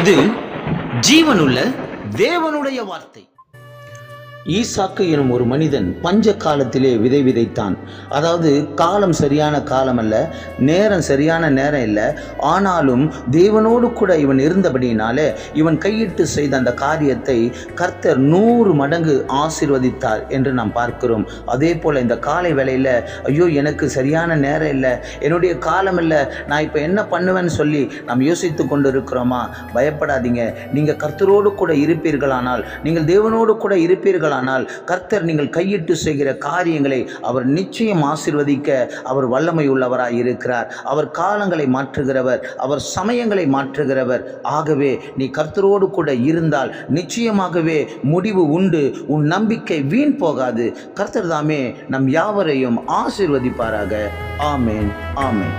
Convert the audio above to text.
இது ஜீவனுள்ள தேவனுடைய வார்த்தை. ஈசாக்கு எனும் ஒரு மனிதன் பஞ்ச காலத்திலே விதை விதைத்தான். அதாவது காலம் சரியான காலம் அல்ல நேரம் சரியான நேரம் இல்லை. ஆனாலும் தேவனோடு கூட இவன் இருந்தபடியினாலே இவன் கையிட்டு செய்த அந்த காரியத்தை கர்த்தர் நூறு மடங்கு ஆசிர்வதித்தார் என்று நாம் பார்க்கிறோம். அதே போல் இந்த காலை வேலையில் ஐயோ எனக்கு சரியான நேரம் இல்லை என்னுடைய காலம் இல்லை நான் இப்போ என்ன பண்ணுவேன்னு சொல்லி நாம் யோசித்து கொண்டு இருக்கிறோமா பயப்படாதீங்க. நீங்கள் கர்த்தரோடு கூட இருப்பீர்களானால் நீங்கள் தேவனோடு கூட இருப்பீர்கள் ஆனால் கர்த்தர் நீங்கள் கையிட்டு செய்கிற காரியங்களை அவர் நிச்சயம் ஆசிர்வதிக்க அவர் வல்லமை உள்ளவராய் இருக்கிறார். அவர் காலங்களை மாற்றுகிறவர் அவர் சமயங்களை மாற்றுகிறவர். ஆகவே நீ கர்த்தரோடு கூட இருந்தால் நிச்சயமாகவே முடிவு உண்டு உன் நம்பிக்கை வீண் போகாது. கர்த்தர் தாமே நம் யாவரையும் ஆசிர்வதிப்பாராக. ஆமேன் ஆமேன்.